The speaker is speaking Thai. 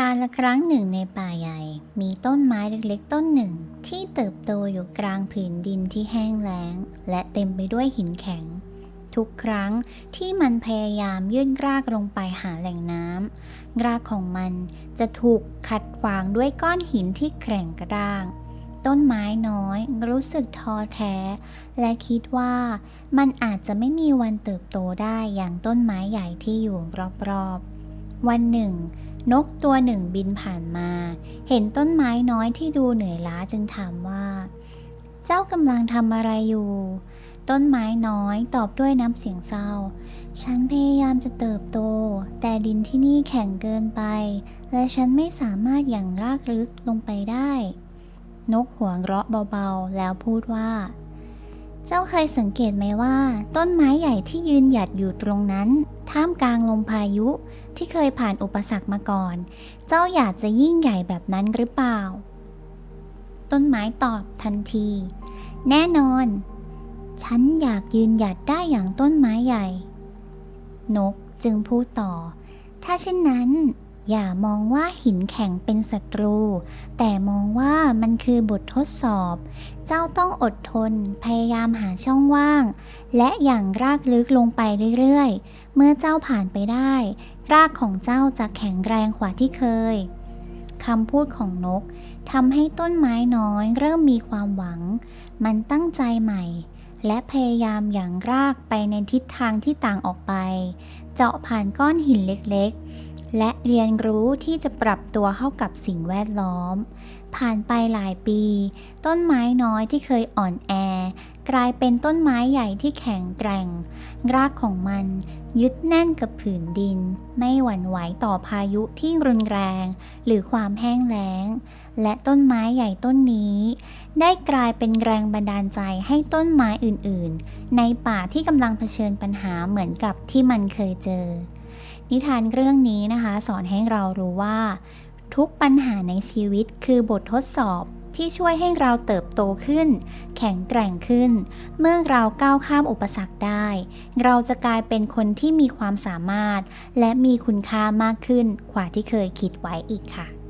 การละครั้งหนึ่งในป่าใหญ่ มีต้นไม้เล็กๆ ต้นหนึ่ง ที่เติบโตอยู่กลางผืนดินที่แห้งแล้ง และเต็มไปด้วยหินแข็ง ทุกครั้งที่มันพยายามยื่นรากลงไปหาแหล่งน้ำรากของมันจะถูกขัดขวางด้วยก้อนหินที่แกร่งกระด้าง ต้นไม้น้อยรู้สึกท้อแท้ และคิดว่ามันอาจจะไม่มีวันเติบโตได้อย่างต้นไม้ใหญ่ที่อยู่รอบๆ วันหนึ่ง นกตัวหนึ่งบินผ่านมา เห็นต้นไม้น้อยที่ดูเหนื่อยล้าจึงถามว่า เจ้ากำลังทำอะไรอยู่ ต้นไม้น้อยตอบด้วยน้ำเสียงเศร้า ฉันพยายามจะเติบโต แต่ดินที่นี่แข็งเกินไป และฉันไม่สามารถอย่างรากลึกลงไปได้ นกหัวเราะเบาๆ แล้วพูดว่า จ้าเคยสังเกตไหมว่า ต้นไม้ใหญ่ที่ยืนหยัดอยู่ตรงนั้น ท่ามกลางลมพายุที่เคยผ่านอุปสรรคมาก่อน เจ้าอยากจะยิ่งใหญ่แบบนั้นหรือเปล่า ต้นไม้ตอบทันที แน่นอน ฉันอยากยืนหยัดได้อย่างต้นไม้ใหญ่ นกจึงพูดต่อ ถ้าเช่นนั้น อย่ามองว่าหินแข็งเป็นศัตรู แต่มองว่ามันคือบททดสอบ เจ้าต้องอดทน พยายามหาช่องว่าง และอย่างรากลึกลงไปเรื่อยๆ เมื่อเจ้าผ่านไปได้ รากของเจ้าจะแข็งแรงกว่าที่เคยคำพูดของนกทำให้ต้นไม้น้อยเริ่มมีความหวัง มันตั้งใจใหม่ และพยายามอย่างรากไปในทิศทางที่ต่างออกไป เจาะผ่านก้อนหินเล็กๆ และเรียนรู้ที่จะปรับตัวเข้ากับสิ่งแวดล้อม ผ่านไปหลายปี ต้นไม้น้อยที่เคยอ่อนแอ กลายเป็นต้นไม้ใหญ่ที่แข็งแกร่ง รากของมันยึดแน่นกับผืนดิน ไม่หวั่นไหวต่อพายุที่รุนแรง หรือความแห้งแล้ง และต้นไม้ใหญ่ต้นนี้ ได้กลายเป็นแรงบันดาลใจให้ต้นไม้อื่นๆ ในป่าที่กำลังเผชิญปัญหาเหมือนกับที่มันเคยเจอ นิทานเรื่องนี้นะคะ สอนให้เรารู้ว่า ทุกปัญหาในชีวิตคือบททดสอบที่ช่วยให้เราเติบโตขึ้น แข็งแกร่งขึ้น เมื่อเราก้าวข้ามอุปสรรคได้ เราจะกลายเป็นคนที่มีความสามารถ และมีคุณค่ามากขึ้นกว่าที่เคยคิดไว้อีกค่ะ